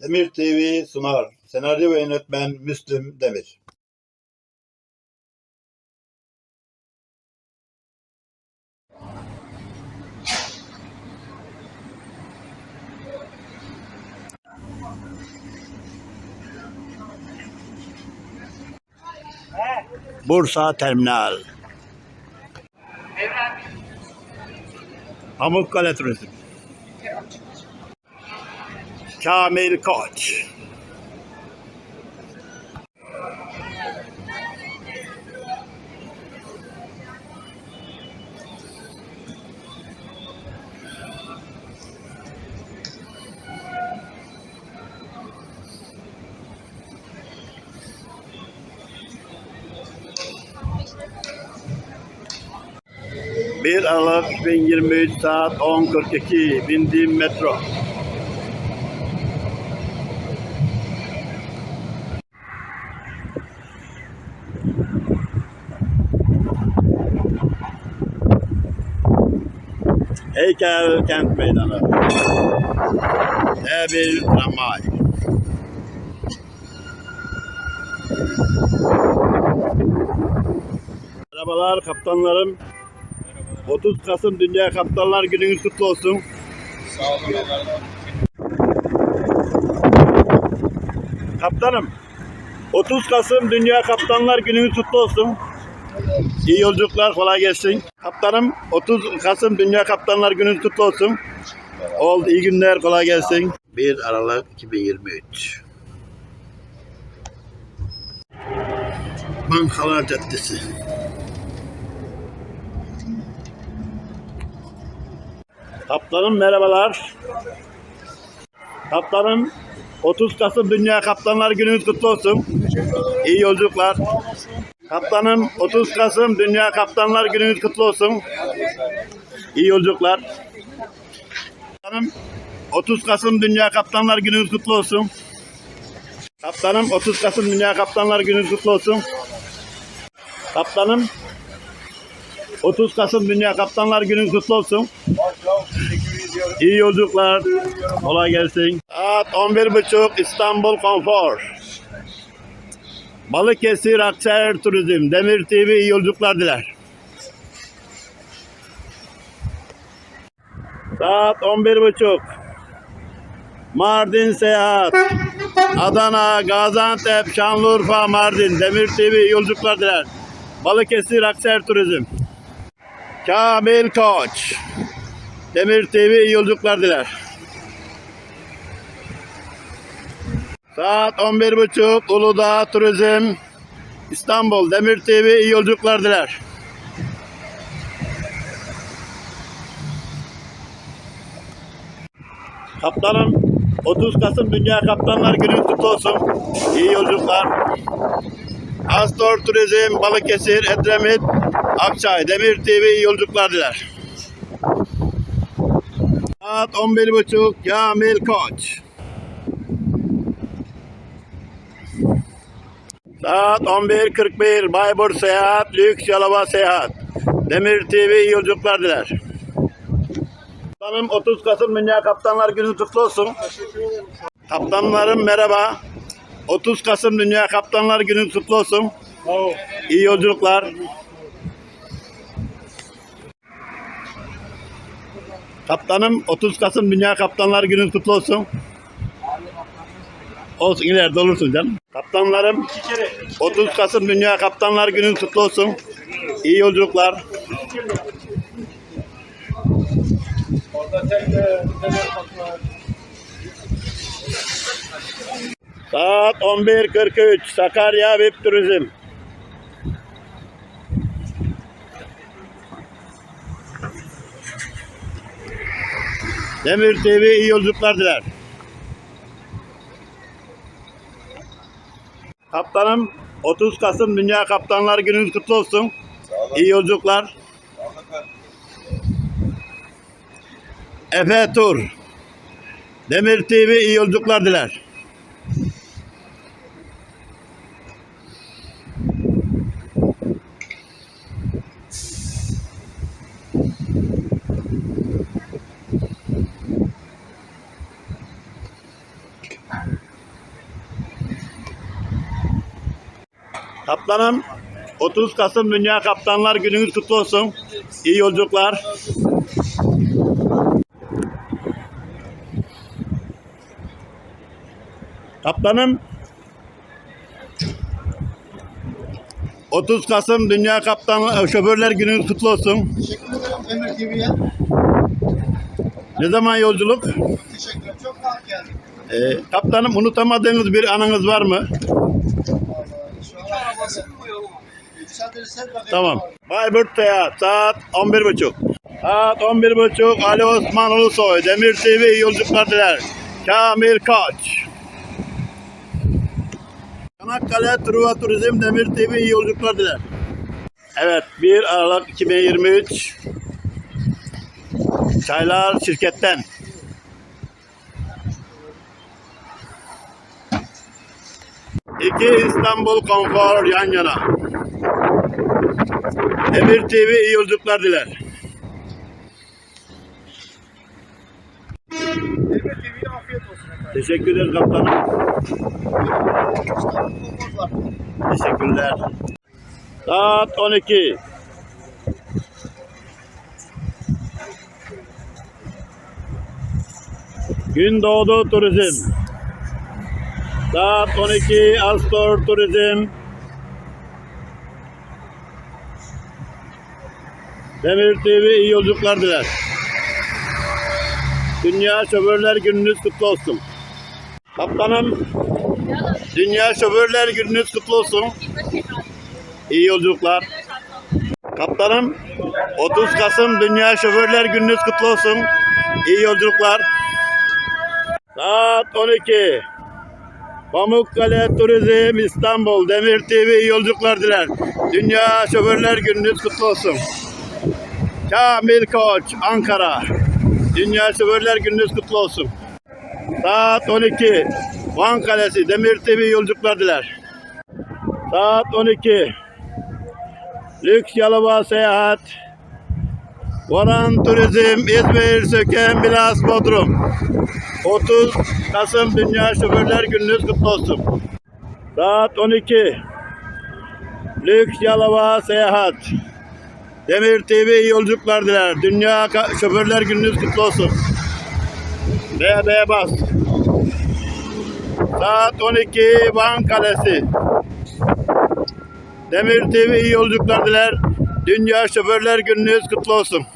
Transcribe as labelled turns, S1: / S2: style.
S1: Demir TV sunar. Senaryo ve yönetmen Müslüm Demir. Bursa Terminal. Pamukkale Turizm. Kamil Koç. Bir Aralık 2023 saat 10.42 bindiğim metro. Heykel Kent Meydanı. E1 tramvay. Merhabalar kaptanlarım. 30 Kasım Dünya Kaptanlar Gününüz kutlu olsun.
S2: Sağ olun
S1: Kaptanım. 30 Kasım Dünya Kaptanlar Gününüz kutlu olsun. İyi yolculuklar, kolay gelsin. Kaptanım 30 Kasım Dünya Kaptanlar Gününüz kutlu olsun. Oldu, iyi günler, kolay gelsin. 1 Aralık 2023. Bankalar Caddesi. Kaptanım merhabalar. Kaptanım 30 Kasım Dünya Kaptanlar Gününüz kutlu olsun. İyi yolculuklar. Kaptanım 30 Kasım Dünya Kaptanlar Gününüz kutlu olsun. İyi yolculuklar. Kaptanım 30 Kasım Dünya Kaptanlar Gününüz kutlu olsun. Kaptanım 30 Kasım Dünya Kaptanlar Gününüz kutlu olsun. Kaptanım 30 Kasım Dünya Kaptanlar Gününüz kutlu olsun. İyi yolculuklar. Kolay gelsin. Saat 11.30 İstanbul Konfor. Balıkesir Akçayer Turizm. Demir TV iyi yolculuklar diler. Saat 11.30 Mardin Seyahat. Adana, Gaziantep, Şanlıurfa, Mardin. Demir TV iyi yolculuklar diler. Balıkesir Akçayer Turizm. Kamil Koç. Demir TV iyi yolculuklar diler. Saat 11.30 Uludağ Turizm İstanbul Demir TV iyi yolculuklar diler. Kaptanım 30 Kasım Dünya Kaptanlar Günü kutlu olsun. İyi yolculuklar. Astor Turizm Balıkesir Edremit Akçay Demir TV iyi yolculuklar diler. Saat 11.30 Kamil Koç. Saat 11.41 Baybur Seyahat, Lüks Yalova Seyahat. Demir TV yolculuklar diler. Kaptanım 30 Kasım Dünya Kaptanlar Günü kutlu olsun. Kaptanlarım merhaba. 30 Kasım Dünya Kaptanlar Günü kutlu olsun. İyi yolculuklar. Kaptanım 30 Kasım Dünya Kaptanlar Günü kutlu olsun. Olsun ileride olursun canım. Kaptanlarım 30 Kasım Dünya Kaptanlar Günü kutlu olsun. İyi yolculuklar. Saat 11.43 Sakarya VIP Turizm. Demir TV iyi yolculuklar diler. Kaptanım 30 Kasım Dünya Kaptanlar Gününüz kutlu olsun. İyi yolculuklar. Efe Tur. Demir TV iyi yolculuklar diler. Kaptanım 30 Kasım Dünya Kaptanlar Gününüz kutlu olsun. İyi yolculuklar. Kaptanım 30 Kasım Dünya Kaptan Şoförler Gününüz kutlu olsun.
S2: Teşekkür ederim Emir TV'ye.
S1: Ne zaman yolculuk?
S2: Teşekkür ederim. Çok rahat geldim.
S1: Ee, kaptanım unutamadığınız bir anınız var mı? Tamam. Bayburt Seyahat saat 11.30. Saat 11.30 Ali Osman Ulusoy Demir TV iyi yolculuklar diler. Kamil Koç. Çanakkale Truva Turizm Demir TV iyi yolculuklar diler. Evet 1 Aralık 2023 Çaylar şirketten. İki İstanbul Konfor yan yana. Emir TV iyi yolculuklar diler.
S2: Emir TV'ye
S1: kaptanım. Teşekkürler. Saat 12. Gündoğdu Turizm. Saat 12 Astor Turizm. Demir TV iyi yolculuklar diler. Dünya Şoförler Gününüz kutlu olsun. Kaptanım Dünya Şoförler Gününüz kutlu olsun. İyi yolculuklar. Kaptanım 30 Kasım Dünya Şoförler Gününüz kutlu olsun. İyi yolculuklar. Saat 12. Pamukkale Turizm İstanbul Demir TV yolculuklar diler. Dünya Şoförler Gününüz kutlu olsun. Kamil Koç Ankara. Dünya Şoförler Gününüz kutlu olsun. Saat 12. Van Kalesi Demir TV yolculuklar diler. Saat 12. Lüks Yalova Seyahat. Varan Turizm İzmir Söken Bilas Bodrum. 30 Kasım Dünya Şoförler Gününüz kutlu olsun. Saat 12. Lüks Yalova Seyahat. Demir TV yolculuklar diler. Dünya Şoförler Gününüz kutlu olsun. BB bas. Saat 12 Van Kalesi. Demir TV iyi yolculuklar diler. Dünya Şoförler Gününüz kutlu olsun.